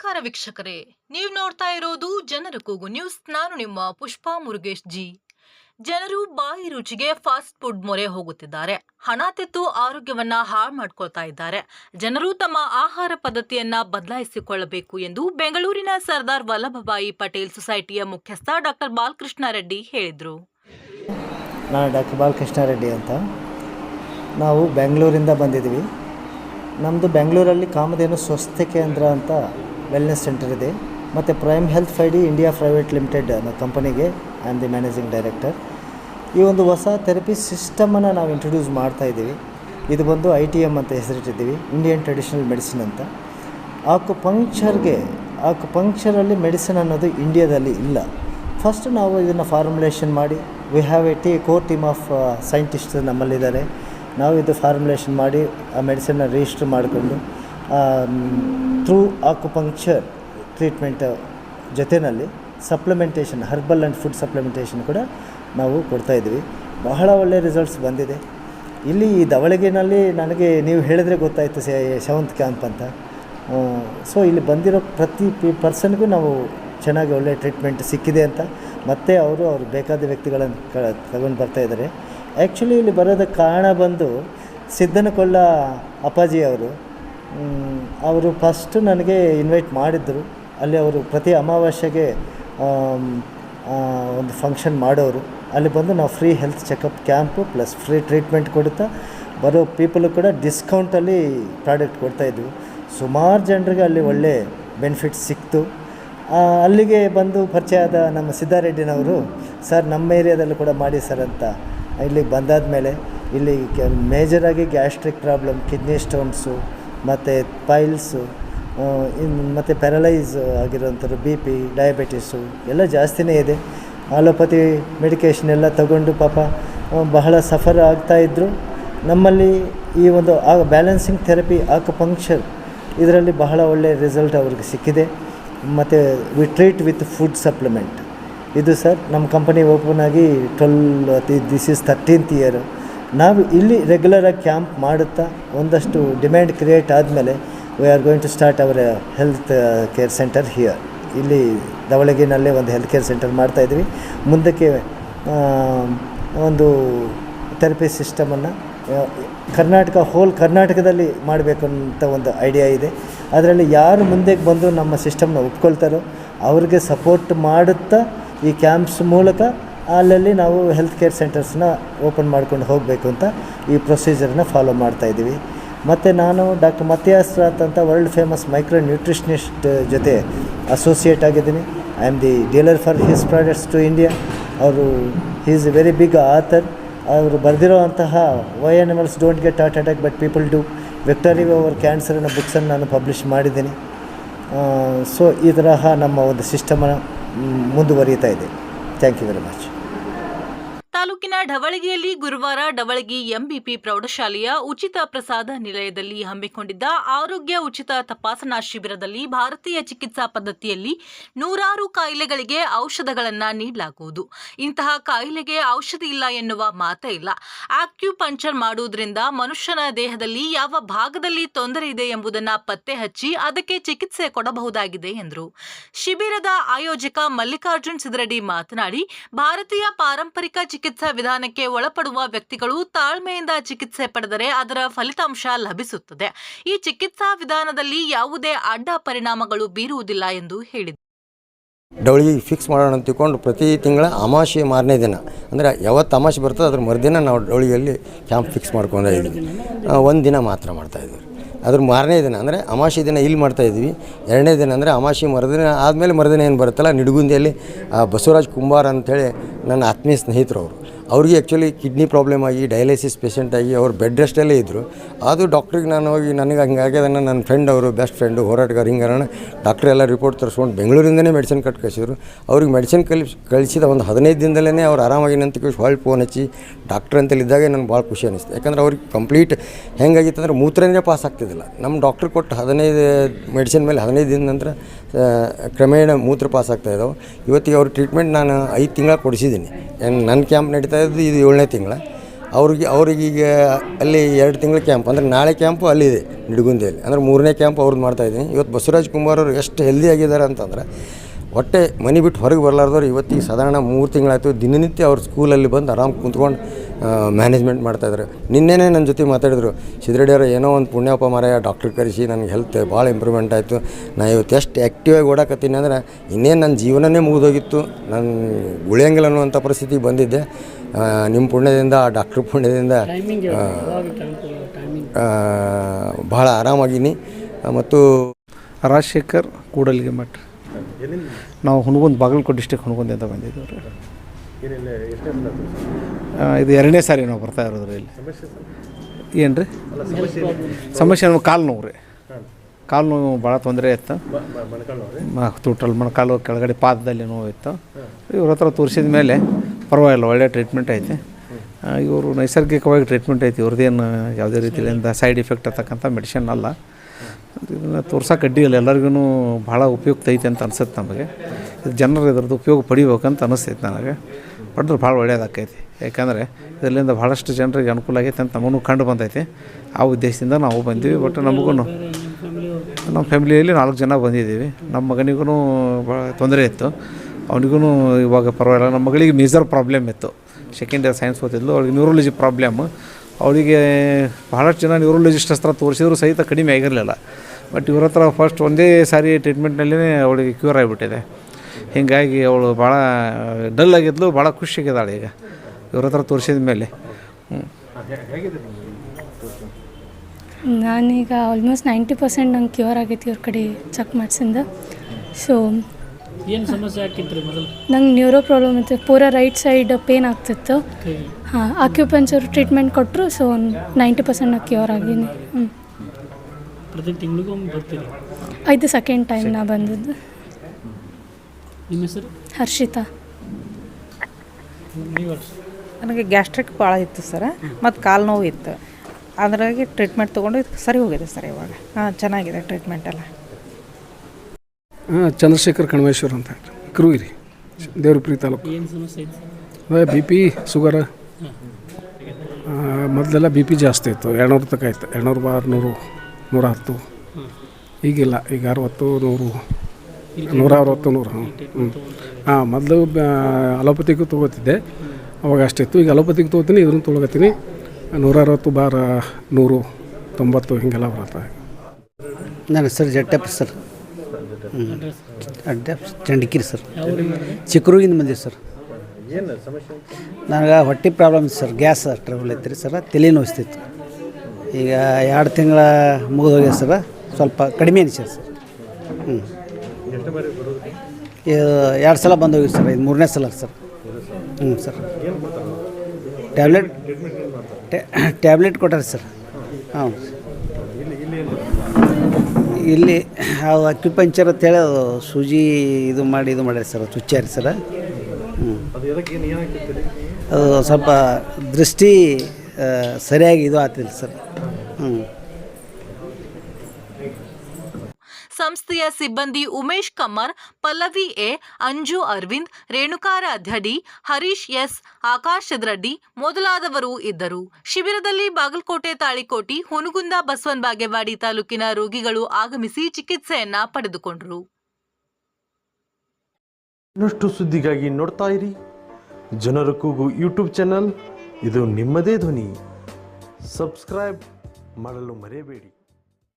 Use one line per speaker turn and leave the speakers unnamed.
ನಮಸ್ಕಾರ ವೀಕ್ಷಕರೇ. ನೀವು ನೋಡ್ತಾ ಇರೋದು ಜನರ ಕೂಗು ನ್ಯೂಸ್. ನಾನು ನಿಮ್ಮ ಪುಷ್ಪಾ ಮುರುಗೇಶ್ ಜಿ. ಜನರು ಬಾಯಿ ರುಚಿಗೆ ಫಾಸ್ಟ್ ಫುಡ್ ಮೊರೆ ಹೋಗುತ್ತಿದ್ದಾರೆ. ಹಣ ತೆತ್ತು ಆರೋಗ್ಯವನ್ನ ಹಾಳು ಮಾಡ್ಕೊಳ್ತಾ ಇದ್ದಾರೆ. ಜನರು ತಮ್ಮ ಆಹಾರ ಪದ್ಧತಿಯನ್ನ ಬದಲಾಯಿಸಿಕೊಳ್ಳಬೇಕು ಎಂದು ಬೆಂಗಳೂರಿನ ಸರ್ದಾರ್ ವಲ್ಲಭಭಾಯಿ ಪಟೇಲ್ ಸೊಸೈಟಿಯ ಮುಖ್ಯಸ್ಥ ಡಾಕ್ಟರ್ ಬಾಲಕೃಷ್ಣ ರೆಡ್ಡಿ ಹೇಳಿದರು.
ನಾನು ಡಾಕ್ಟರ್ ಬಾಲಕೃಷ್ಣ ರೆಡ್ಡಿ ಅಂತ. ನಾವು ಬೆಂಗಳೂರಿಂದ ಬಂದಿದ್ವಿ ನಮ್ಮದು ಬೆಂಗಳೂರಲ್ಲಿ ಕಾಮಧೇನು ಸ್ವಸ್ಥ ಕೇಂದ್ರ ಅಂತ ವೆಲ್ನೆಸ್ ಸೆಂಟರ್ ಇದೆ. ಮತ್ತು ಪ್ರೈಮ್ ಹೆಲ್ತ್ ಫೈಡಿ ಇಂಡಿಯಾ ಪ್ರೈವೇಟ್ ಲಿಮಿಟೆಡ್ ಅನ್ನೋ ಕಂಪನಿಗೆ I am the managing director ಈ ಒಂದು ಹೊಸ ಥೆರಪಿ ಸಿಸ್ಟಮನ್ನು ನಾವು ಇಂಟ್ರೊಡ್ಯೂಸ್ ಮಾಡ್ತಾ ಇದ್ದೀವಿ. ಇದು ಬಂದು ಐ ಟಿ ಎಂ ಅಂತ ಹೆಸರಿಟ್ಟಿದ್ದೀವಿ ಇಂಡಿಯನ್ ಟ್ರೆಡಿಷನಲ್ ಮೆಡಿಸಿನ್ ಅಂತ. ಆಕು ಪಂಕ್ಚರ್ಗೆ ಆಕು ಪಂಕ್ಚರಲ್ಲಿ ಮೆಡಿಸಿನ್ ಅನ್ನೋದು ಇಂಡಿಯಾದಲ್ಲಿ ಇಲ್ಲ. ಫಸ್ಟ್ ನಾವು ಇದನ್ನು ಫಾರ್ಮುಲೇಷನ್ ಮಾಡಿ we have a T core team of scientist ನಮ್ಮಲ್ಲಿದ್ದಾರೆ. ನಾವು ಇದು ಫಾರ್ಮುಲೇಷನ್ ಮಾಡಿ, ಆ ಮೆಡಿಸಿನ್ನ ರಿಜಿಸ್ಟರ್ ಮಾಡಿಕೊಂಡು ಥ್ರೂ ಆಕುಪಂಕ್ಚರ್ ಟ್ರೀಟ್ಮೆಂಟ್ ಜೊತೆಯಲ್ಲಿ supplementation herbal and food supplementation ಕೂಡ ನಾವು ಕೊಡ್ತಾಯಿದ್ವಿ ಬಹಳ ಒಳ್ಳೆಯ ರಿಸಲ್ಟ್ಸ್ ಬಂದಿದೆ. ಇಲ್ಲಿ ಈ ಧವಳಗಿನಲ್ಲಿ ನನಗೆ ನೀವು ಹೇಳಿದ್ರೆ ಗೊತ್ತಾಯಿತು ಶವಂತ್ ಕ್ಯಾಂಪ್ ಅಂತ. ಸೊ ಇಲ್ಲಿ ಬಂದಿರೋ ಪ್ರತಿ ಪಿ ಪರ್ಸನ್ಗೂ ನಾವು ಚೆನ್ನಾಗಿ ಒಳ್ಳೆಯ ಟ್ರೀಟ್ಮೆಂಟ್ ಸಿಕ್ಕಿದೆ ಅಂತ. ಮತ್ತೆ ಅವರು, ಅವ್ರು ಬೇಕಾದ ವ್ಯಕ್ತಿಗಳನ್ನು ಕ, ತಗೊಂಡು ಬರ್ತಾ ಇದ್ದಾರೆ. ಆ್ಯಕ್ಚುಲಿ ಇಲ್ಲಿ ಬರೋದಕ್ಕೆ ಕಾರಣ ಬಂದು ಸಿದ್ದನಕೊಳ್ಳ ಅಪ್ಪಾಜಿ ಅವರು ಅವರು ಫಸ್ಟು ನನಗೆ ಇನ್ವೈಟ್ ಮಾಡಿದ್ದರು ಅಲ್ಲಿ ಅವರು ಪ್ರತಿ ಅಮಾವಾಸ್ಯೆಗೆ ಒಂದು ಫಂಕ್ಷನ್ ಮಾಡೋರು. ಅಲ್ಲಿ ಬಂದು ನಾವು free health checkup camp plus free treatment ಕೊಡುತ್ತಾ, ಬರೋ ಪೀಪಲು ಕೂಡ ಡಿಸ್ಕೌಂಟಲ್ಲಿ ಪ್ರಾಡಕ್ಟ್ ಕೊಡ್ತಾಯಿದ್ವಿ ಸುಮಾರು ಜನರಿಗೆ ಅಲ್ಲಿ ಒಳ್ಳೆ ಬೆನಿಫಿಟ್ ಸಿಕ್ತು. ಅಲ್ಲಿಗೆ ಬಂದು ಪರಿಚಯ ಆದ ನಮ್ಮ ಸಿದ್ದಾರೆಡ್ಡಿನವರು, ಸರ್, ನಮ್ಮ ಏರಿಯಾದಲ್ಲೂ ಕೂಡ ಮಾಡಿ ಸರ್ ಅಂತ ಇಲ್ಲಿಗೆ ಬಂದಾದ ಮೇಲೆ ಇಲ್ಲಿ ಮೇಜರಾಗಿ ಗ್ಯಾಸ್ಟ್ರಿಕ್ ಪ್ರಾಬ್ಲಮ್ ಕಿಡ್ನಿ ಸ್ಟೋನ್ಸು ಮತ್ತು ಪೈಲ್ಸು ಮತ್ತು ಪ್ಯಾರಲೈಸ್ ಆಗಿರೋಂಥದ್ದು ಬಿ ಪಿ ಡಯಾಬಿಟಿಸು ಎಲ್ಲ ಜಾಸ್ತಿನೇ ಇದೆ. ಆಲೋಪತಿ ಮೆಡಿಕೇಷನ್ ಎಲ್ಲ ತಗೊಂಡು ಪಾಪ ಬಹಳ ಸಫರ್ ಆಗ್ತಾಯಿದ್ರು ನಮ್ಮಲ್ಲಿ ಈ ಒಂದು, ಆ ಬ್ಯಾಲೆನ್ಸಿಂಗ್ ಥೆರಪಿ ಆಕಪಂಕ್ಷರ್ ಇದರಲ್ಲಿ ಬಹಳ ಒಳ್ಳೆಯ ರಿಸಲ್ಟ್ ಅವ್ರಿಗೆ ಸಿಕ್ಕಿದೆ. ಮತ್ತು we treat with food supplement ಇದು ಸರ್, ನಮ್ಮ ಕಂಪನಿ ಓಪನ್ ಆಗಿ twelve this is thirteenth year ನಾವು ಇಲ್ಲಿ ರೆಗ್ಯುಲರಾಗಿ ಕ್ಯಾಂಪ್ ಮಾಡುತ್ತಾ ಒಂದಷ್ಟು ಡಿಮ್ಯಾಂಡ್ ಕ್ರಿಯೇಟ್ ಆದಮೇಲೆ we are going to start our health care centre here ಇಲ್ಲಿ ದವಳಗಿನಲ್ಲೇ ಒಂದು ಹೆಲ್ತ್ ಕೇರ್ ಸೆಂಟರ್ ಮಾಡ್ತಾಯಿದ್ವಿ ಮುಂದಕ್ಕೆ ಒಂದು ಥೆರಪಿ ಸಿಸ್ಟಮನ್ನು ಕರ್ನಾಟಕ ಹೋಲ್ ಕರ್ನಾಟಕದಲ್ಲಿ ಮಾಡಬೇಕು ಅಂತ ಒಂದು ಐಡಿಯಾ ಇದೆ. ಅದರಲ್ಲಿ ಯಾರು ಮುಂದೆ ಬಂದು ನಮ್ಮ ಸಿಸ್ಟಮ್ನ ಒಪ್ಕೊಳ್ತಾರೋ ಅವ್ರಿಗೆ ಸಪೋರ್ಟ್ ಮಾಡುತ್ತಾ ಈ ಕ್ಯಾಂಪ್ಸ್ ಮೂಲಕ ಅಲ್ಲಲ್ಲಿ ನಾವು ಹೆಲ್ತ್ ಕೇರ್ ಸೆಂಟರ್ಸ್ನ ಓಪನ್ ಮಾಡ್ಕೊಂಡು ಹೋಗಬೇಕು ಅಂತ ಈ ಪ್ರೊಸೀಜರ್ನ ಫಾಲೋ ಮಾಡ್ತಾಯಿದ್ದೀವಿ ಮತ್ತು ನಾನು ಡಾಕ್ಟರ್ ಮತ್ಯಾಸ್ ಅಂತ ವರ್ಲ್ಡ್ ಫೇಮಸ್ ಮೈಕ್ರೋ ನ್ಯೂಟ್ರಿಷನಿಸ್ಟ್ ಜೊತೆ ಅಸೋಸಿಯೇಟ್ ಆಗಿದ್ದೀನಿ. I am the dealer for his products to India ಅವರು is a very big author ಅವರು ಬರೆದಿರೋ ಅಂತಹ why animals don't get heart attack but people do victory over cancer ಅನ್ನೋ ಬುಕ್ಸನ್ನು ನಾನು publish ಮಾಡಿದ್ದೀನಿ. ಸೊ ಈ ತರಹ ನಮ್ಮ ಒಂದು ಸಿಸ್ಟಮನ್ನು ಮುಂದುವರಿಯುತ್ತಾ ಇದೆ. ಥ್ಯಾಂಕ್ ಯು ವೆರಿ ಮಚ್
ಢವಳಗಿಯಲ್ಲಿ ಗುರುವಾರ ಢವಳಗಿ ಎಂಬಿಪಿ ಪ್ರೌಢಶಾಲೆಯ ಉಚಿತ ಪ್ರಸಾದ ನಿಲಯದಲ್ಲಿ ಹಮ್ಮಿಕೊಂಡಿದ್ದ ಆರೋಗ್ಯ ಉಚಿತ ತಪಾಸಣಾ ಶಿಬಿರದಲ್ಲಿ ಭಾರತೀಯ ಚಿಕಿತ್ಸಾ ಪದ್ಧತಿಯಲ್ಲಿ ನೂರಾರು ಕಾಯಿಲೆಗಳಿಗೆ ಔಷಧಗಳನ್ನು ನೀಡಲಾಗುವುದು. ಇಂತಹ ಕಾಯಿಲೆಗೆ ಔಷಧಿ ಇಲ್ಲ ಎನ್ನುವ ಮಾತೇ ಇಲ್ಲ. ಆಕ್ಯುಪಂಕ್ಚರ್ ಮಾಡುವುದರಿಂದ ಮನುಷ್ಯನ ದೇಹದಲ್ಲಿ ಯಾವ ಭಾಗದಲ್ಲಿ ತೊಂದರೆ ಇದೆ ಎಂಬುದನ್ನು ಪತ್ತೆ ಹಚ್ಚಿ ಅದಕ್ಕೆ ಚಿಕಿತ್ಸೆ ಕೊಡಬಹುದಾಗಿದೆ ಎಂದರು. ಶಿಬಿರದ ಆಯೋಜಕ ಮಲ್ಲಿಕಾರ್ಜುನ್ ಸಿದರಡಿ ಮಾತನಾಡಿ, ಭಾರತೀಯ ಪಾರಂಪರಿಕ ಚಿಕಿತ್ಸಾ ವಿಧಾನಕ್ಕೆ ಒಳಪಡುವ ವ್ಯಕ್ತಿಗಳು ತಾಳ್ಮೆಯಿಂದ ಚಿಕಿತ್ಸೆ ಪಡೆದರೆ ಅದರ ಫಲಿತಾಂಶ ಲಭಿಸುತ್ತದೆ. ಈ ಚಿಕಿತ್ಸಾ ವಿಧಾನದಲ್ಲಿ ಯಾವುದೇ ಅಡ್ಡ ಪರಿಣಾಮಗಳು ಬೀರುವುದಿಲ್ಲ ಎಂದು ಹೇಳಿದರು
ಡೌಳಿ ಫಿಕ್ಸ್ ಮಾಡೋಣ ಅಂತ ತಿಳ್ಕೊಂಡು ಪ್ರತಿ ತಿಂಗಳ ಅಮಾಶೆ ಮಾರನೇ ದಿನ, ಅಂದರೆ ಯಾವತ್ತು ಅಮಾಶೆ ಬರ್ತದೆ ಅದ್ರ ಮರುದಿನ ನಾವು ಡೌಳಿಯಲ್ಲಿ ಕ್ಯಾಂಪ್ ಫಿಕ್ಸ್ ಮಾಡ್ಕೊಂಡು ಇದ್ದೀವಿ. ಒಂದು ದಿನ ಮಾತ್ರ ಮಾಡ್ತಾಯಿದ್ವಿ ಅದ್ರ ಮಾರನೇ ದಿನ, ಅಂದರೆ ಅಮಾವಾಸ್ಯೆ ದಿನ ಇಲ್ಲಿ ಮಾಡ್ತಾಯಿದ್ವಿ ಎರಡನೇ ದಿನ, ಅಂದರೆ ಅಮಾವಾಸ್ಯೆ ಮರುದಿನ ಆದಮೇಲೆ ಮರುದಿನ ಏನು ಬರುತ್ತಲ್ಲ, ನಿಡುಗುಂದಿಯಲ್ಲಿ ಬಸವರಾಜ್ ಕುಂಬಾರ್ ಅಂತೇಳಿ ನನ್ನ ಆತ್ಮೀಯ ಸ್ನೇಹಿತರು ಅವರು. ಅವ್ರಿಗೆ ಆ್ಯಕ್ಚುಲಿ ಕಿಡ್ನಿ ಪ್ರಾಬ್ಲಮ್ ಆಗಿ ಡಯಾಲಿಸಿಸ್ ಪೇಷೆಂಟ್ ಆಗಿ ಅವ್ರು ಬೆಡ್ ರೆಸ್ಟಲ್ಲೇ ಇದ್ದರು ಅದು ಡಾಕ್ಟ್ರಿಗೆ ನಾನು ಹೋಗಿ ನನಗೆ ಹಂಗೆ ಆಗ್ಯದನ್ನ ನನ್ನ ಫ್ರೆಂಡ್ ಅವರು ಬೆಸ್ಟ್ ಫ್ರೆಂಡು ಹೋರಾಟಗಾರ ಹಿಂಗಾರಣ ಡಾಕ್ಟ್ರ್ ಎಲ್ಲ ರಿಪೋರ್ಟ್ ತರಿಸ್ಕೊಂಡು ಬೆಂಗಳೂರಿಂದನೇ ಮೆಡಿಸಿನ್ ಕಟ್ ಕಳಿಸಿದ್ರು. ಅವ್ರಿಗೆ ಮೆಡಿಸಿನ್ ಕಲಿಸಿ ಕಳಿಸಿದ ಒಂದು ಹದಿನೈದು ದಿನದಲ್ಲೇ ಅವ್ರು ಆರಾಮಾಗಿ ಕೇಳಿ ಹೊಳ್ಳಿ ಫೋನ್ ಹಚ್ಚಿ ಡಾಕ್ಟ್ರ್ ಅಂತೇಳಿ ಇದ್ದಾಗ ನನಗೆ ಭಾಳ ಖುಷಿ ಅನಿಸ್ತು. ಯಾಕಂದ್ರೆ ಅವ್ರಿಗೆ ಕಂಪ್ಲೀಟ್ ಹೆಂಗಾಗಿತ್ತು ಅಂದ್ರೆ ಮೂತ್ರನೇ ಪಾಸ್ ಆಗ್ತಿದ್ದಿಲ್ಲ. ನಮ್ಮ ಡಾಕ್ಟ್ರ್ ಕೊಟ್ಟು ಹದಿನೈದು ಮೆಡಿಸಿನ್ ಮೇಲೆ ಹದಿನೈದು ದಿನ ನಂತರ ಕ್ರಮೇಣ ಮೂತ್ರ ಪಾಸ್ ಆಗ್ತಾ ಇದ್ದಾವೆ ಇವತ್ತಿಗೆ ಅವ್ರ ಟ್ರೀಟ್ಮೆಂಟ್ ನಾನು ಐದು ತಿಂಗಳ ಕೊಡಿಸಿದ್ದೀನಿ. ನನ್ನ ಕ್ಯಾಂಪ್ ನಡೀತಾ ಇದ್ದು ಇದು ಏಳನೇ ತಿಂಗಳ. ಅವ್ರಿಗೆ ಅವ್ರಿಗೀಗ ಅಲ್ಲಿ ಎರಡು ತಿಂಗಳ ಕ್ಯಾಂಪ್ ಅಂದರೆ ನಾಳೆ ಕ್ಯಾಂಪು ಅಲ್ಲಿದೆ ನಿಡಗುಂದಿಯಲ್ಲಿ. ಅಂದರೆ ಮೂರನೇ ಕ್ಯಾಂಪ್ ಅವ್ರದ್ದು ಮಾಡ್ತಾಯಿದ್ದೀನಿ ಇವತ್ತು ಬಸವರಾಜ್ ಕುಮಾರ್ ಅವರು ಎಷ್ಟು ಹೆಲ್ದಿ ಆಗಿದ್ದಾರೆ ಅಂತಂದ್ರೆ, ಹೊಟ್ಟೆ ಮನೆ ಬಿಟ್ಟು ಹೊರಗೆ ಬರಲಾರ್ದವ್ರು ಇವತ್ತಿಗೆ ಸಾಧಾರಣ ಮೂರು ತಿಂಗಳಾಯ್ತು. ದಿನನಿತ್ಯ ಅವ್ರ ಸ್ಕೂಲಲ್ಲಿ ಬಂದು ಆರಾಮ್ ಕುಂತ್ಕೊಂಡು ಮ್ಯಾನೇಜ್ಮೆಂಟ್ ಮಾಡ್ತಾಯಿದ್ರು ನಿನ್ನೆನೇ ನನ್ನ ಜೊತೆ ಮಾತಾಡಿದ್ರು ಸಿದ್ರಡಿಯವರು ಏನೋ ಒಂದು ಪುಣ್ಯಪ್ಪ ಮಾರಾಯ ಡಾಕ್ಟ್ರ್ ಕರೆಸಿ, ನನಗೆ ಹೆಲ್ತ್ ಭಾಳ ಇಂಪ್ರೂವ್ಮೆಂಟ್ ಆಯಿತು. ನಾ ಇವತ್ತು ಎಷ್ಟು ಆ್ಯಕ್ಟಿವಾಗಿ ಓಡಾಕತ್ತೀನಿ ಅಂದ್ರೆ, ಇನ್ನೇನು ನನ್ನ ಜೀವನನೇ ಮುಗಿದೋಗಿತ್ತು. ನಾನು ಉಳಿಯಂಗಿಲ್ಲ ಅನ್ನುವಂಥ ಪರಿಸ್ಥಿತಿಗೆ ಬಂದಿದ್ದೆ. ನಿಮ್ಮ ಪುಣ್ಯದಿಂದ ಆ ಡಾಕ್ಟ್ರ್ ಪುಣ್ಯದಿಂದ ಭಾಳ ಆರಾಮಾಗೀನಿ. ಮತ್ತು
ರಾಜಶೇಖರ್ ಕೂಡಲಿಗೆ ಮಠ. ನಾವು ಹುಣಗುಂದ ಬಾಗಲಕೋಟೆ ಡಿಸ್ಟಿಕ್ ಹುಣಗುಂದಿಂದ ಬಂದಿದ್ದೀವಿ ರೀ. ಇದು ಎರಡನೇ ಸಾರಿ ನಾವು ಬರ್ತಾ ಇರೋದ್ರಿ ಇಲ್ಲಿ. ಏನು ರೀ? ಸಮಸ್ಯೆ ನಮ್ಮ ಕಾಲು ನೋವು ರೀ. ಕಾಲು ನೋವು ಭಾಳ ತೊಂದರೆ ಇತ್ತು. ಟೋಟಲ್ ಮೊಣಕಾಲು ಕೆಳಗಡೆ ಪಾದದಲ್ಲಿ ನೋವು ಇತ್ತು. ಇವ್ರ ಹತ್ರ ತೋರಿಸಿದ ಮೇಲೆ ಪರವಾಗಿಲ್ಲ, ಒಳ್ಳೆ ಟ್ರೀಟ್ಮೆಂಟ್ ಐತೆ. ಇವರು ನೈಸರ್ಗಿಕವಾಗಿ ಟ್ರೀಟ್ಮೆಂಟ್ ಐತಿ. ಇವ್ರದ್ದೇನು ಯಾವುದೇ ರೀತಿಯಿಂದ ಸೈಡ್ ಎಫೆಕ್ಟ್ ಆಗ್ತಕ್ಕಂಥ ಮೆಡಿಸಿನ್ ಅಲ್ಲ. ಇದನ್ನು ತೋರ್ಸೋಕೆ ಅಡ್ಡಿಯಿಲ್ಲ. ಎಲ್ಲರಿಗೂ ಭಾಳ ಉಪಯುಕ್ತ ಐತೆ ಅಂತ ಅನ್ಸುತ್ತೆ ನಮಗೆ. ಇದು ಜನರು ಇದ್ರದ್ದು ಉಪಯೋಗ ಪಡಿಬೇಕಂತ ಅನಿಸ್ತೈತೆ ನನಗೆ. ಪಡೆದ್ರೆ ಭಾಳ ಒಳ್ಳೇದಾಕೈತಿ ಯಾಕಂದರೆ ಇದರಿಂದ ಭಾಳಷ್ಟು ಜನರಿಗೆ ಅನುಕೂಲ ಆಗೈತೆ ಅಂತ ನಮಗೂ ಕಂಡು ಬಂದೈತಿ. ಆ ಉದ್ದೇಶದಿಂದ ನಾವು ಬಂದೀವಿ. ಬಟ್ ನಮಗೂ ನಮ್ಮ ಫ್ಯಾಮಿಲಿಯಲ್ಲಿ ನಾಲ್ಕು ಜನ ಬಂದಿದ್ದೀವಿ. ನಮ್ಮ ಮಗನಿಗೂ ಭಾಳ ತೊಂದರೆ ಇತ್ತು. ಅವನಿಗೂ ಇವಾಗ ಪರವಾಗಿಲ್ಲ. ನಮ್ಮ ಮಗಳಿಗೆ ಮೇಜರ್ ಪ್ರಾಬ್ಲಮ್ ಇತ್ತು. ಸೆಕೆಂಡ್ ಇಯರ್ ಸೈನ್ಸ್ ಓದಿದ್ಲು, ಅವಳಿಗೆ ನ್ಯೂರೋಲಜಿ ಪ್ರಾಬ್ಲಮ್ ಅವಳಿಗೆ ಭಾಳಷ್ಟು ಜನ ನ್ಯೂರೋಲಜಿಸ್ಟ್ ಹತ್ರ ತೋರಿಸಿದ್ರು, ಸಹಿತ ಕಡಿಮೆ ಆಗಿರಲಿಲ್ಲ. ಬಟ್ ಇವ್ರ ಹತ್ರ ಫಸ್ಟ್ ಒಂದೇ ಸಾರಿ ಟ್ರೀಟ್ಮೆಂಟ್ನಲ್ಲೇ ಅವಳಿಗೆ ಕ್ಯೂರ್ ಆಗಿಬಿಟ್ಟಿದೆ. ಹೀಗಾಗಿ ಅವಳು ಭಾಳ ಡಲ್ ಆಗಿದ್ಲು, ಭಾಳ ಖುಷಿಯಾಗಿದ್ದಾಳೆ ಈಗ. ಇವ್ರ ಹತ್ರ ತೋರಿಸಿದ ಮೇಲೆ.
ನಾನೀಗ ಆಲ್ಮೋಸ್ಟ್ ನೈಂಟಿ ಪರ್ಸೆಂಟ್ ನಂಗೆ ಕ್ಯೂರ್ ಆಗೈತಿ ಇವ್ರ ಕಡೆ ಚೆಕ್ ಮಾಡಿಸಿಂದ. ಸೊ
ಏನು ಸಮಸ್ಯೆ ಮೊದಲು?
ನಂಗೆ ನ್ಯೂರೋ ಪ್ರಾಬ್ಲಮ್ ಇತ್ತು. ಪೂರ ರೈಟ್ ಸೈಡ್ ಪೇನ್ ಆಗ್ತಿತ್ತು. ಹಾಂ ಆಕ್ಯುಪೆನ್ಸರ್ ಟ್ರೀಟ್ಮೆಂಟ್ ಕೊಟ್ಟರು ಸೊ ನೈಂಟಿ ಪರ್ಸೆಂಟ್ ನಾನು ಕ್ಯೂರ್ ಆಗೀನಿ ಹ್ಞೂ
ಪ್ರತಿ ತಿಂಗಳಿಗೊಮ್ಮೆ ಬರ್ತೀರಿ?
ಇದು ಸೆಕೆಂಡ್ ಟೈಮ್ ನಾ ಬಂದಿದ್ದು.
ನಿಮ್ಮ ಹೆಸರು?
ಹರ್ಷಿತಾ.
ನೀವು
ನನಗೆ ಗ್ಯಾಸ್ಟ್ರಿಕ್ ಭಾಳ ಇತ್ತು ಸರ ಮತ್ತು ಕಾಲು ನೋವು ಇತ್ತು. ಅದರಾಗಿ ಟ್ರೀಟ್ಮೆಂಟ್ ತೊಗೊಂಡು ಸರಿ ಹೋಗಿದೆ ಸರ್ ಇವಾಗ. ಹಾಂ ಚೆನ್ನಾಗಿದೆ ಟ್ರೀಟ್ಮೆಂಟ್ ಎಲ್ಲ.
ಹಾಂ ಚಂದ್ರಶೇಖರ್ ಕಣ್ಮೇಶ್ವರ್ ಅಂತ ಕ್ರೂ ಇರಿ. ದೇವ್ರಪುರಿ ತಾಲೂಕು. ಅದೇ ಬಿ ಪಿ ಶುಗರ್. ಮೊದಲೆಲ್ಲ ಬಿ ಪಿ ಜಾಸ್ತಿ ಇತ್ತು. ಎರಡುನೂರು ತನಕ ಇತ್ತು. ಎರಡುನೂರು ಬಾರ್ ನೂರು ನೂರ ಹತ್ತು ಈಗಿಲ್ಲ. ಈಗ ಅರವತ್ತು ನೂರು. ನೂರ ಅರವತ್ತು ನೂರು. ಹಾಂ ಹ್ಞೂ ಹಾಂ ಮೊದಲು ಅಲೋಪತಿಗೂ ತೊಗೋತಿದ್ದೆ. ಅವಾಗ ಅಷ್ಟಿತ್ತು ಈಗ ಅಲೋಪತಿಗೆ ತೊಗೋತೀನಿ ಇದನ್ನು ತೊಗೊಳಕತ್ತೀನಿ. ನೂರ ಅರವತ್ತು ಬಾರ ನೂರು ತೊಂಬತ್ತು ಹಿಂಗೆಲ್ಲ ಬರುತ್ತೆ.
ನನ್ನ ಹೆಸರು ಜಟ್ಟಪ್ಪ ಸರ್. ಅಡ್ಡ ಚಂಡಕಿರಿ ಸರ್. ಚಿಕ್ಕರುಗಿಂದ ಬಂದಿವಿ ಸರ್. ನನಗೆ ಹೊಟ್ಟೆ ಪ್ರಾಬ್ಲಮ್ ಸರ್. ಗ್ಯಾಸ್ ಟ್ರಬಲ್ ಐತ್ರಿ ಸರ್. ತಲೆ ನೋಯಿಸ್ತಿತ್ತು ಈಗ ಎರಡು ತಿಂಗಳ ಮುಗಿದೋಗಿದೆ ಸರ್. ಸ್ವಲ್ಪ ಕಡಿಮೆ ಅನಿಸಿದೆ ಸರ್. ಹ್ಞೂ ಎರಡು ಸಲ ಬಂದೋಗಿ ಸರ್. ಇದು ಮೂರನೇ ಸಲ ಸರ್. ಹ್ಞೂ ಸರ್. ಟ್ಯಾಬ್ಲೆಟ್ ಟ್ಯಾಬ್ಲೆಟ್ ಕೊಟ್ಟಾರೆ ಸರ್. ಹಾಂ ಇಲ್ಲಿ ಅದು ಅಕ್ಯುಪಂಚರ್ ಅಂತೇಳಿ ಅದು ಸೂಜಿ ಇದು ಮಾಡಿ, ಇದು ಮಾಡ್ಯಾರ ಸರ್ ಚುಚ್ಚಾರಿ ಸರ್. ಹ್ಞೂ ಅದು ಸ್ವಲ್ಪ ದೃಷ್ಟಿ ಸರಿಯಾಗಿ ಇದು ಆತಿಲ್ಲ ಸರ್ ಹ್ಞೂ
ಸಂಸ್ಥೆಯ ಸಿಬ್ಬಂದಿ Umesh Kammar Pallavi A, Anju Aravind Renukara D Harish S, Akash Reddy ಮೊದಲಾದವರು ಇದ್ದರು. ಶಿಬಿರದಲ್ಲಿ ಬಾಗಲಕೋಟೆ, ತಾಳಿಕೋಟಿ ಹುನಗುಂದ ಬಸವನ್ ಬಾಗೇವಾಡಿ ತಾಲೂಕಿನ ರೋಗಿಗಳು ಆಗಮಿಸಿ ಚಿಕಿತ್ಸೆಯನ್ನ ಪಡೆದುಕೊಂಡರು.
ಇನ್ನಷ್ಟು ಸುದ್ದಿಗಾಗಿ ನೋಡ್ತಾ ಇರಿ. ಜನರ ಕೂಗು ಯೂಟ್ಯೂಬ್ ಚಾನಲ್. ಇದು ನಿಮ್ಮದೇ ಧ್ವನಿ. ಸಬ್ಸ್ಕ್ರೈಬ್ ಮಾಡಲು ಮರೆಯಬೇಡಿ.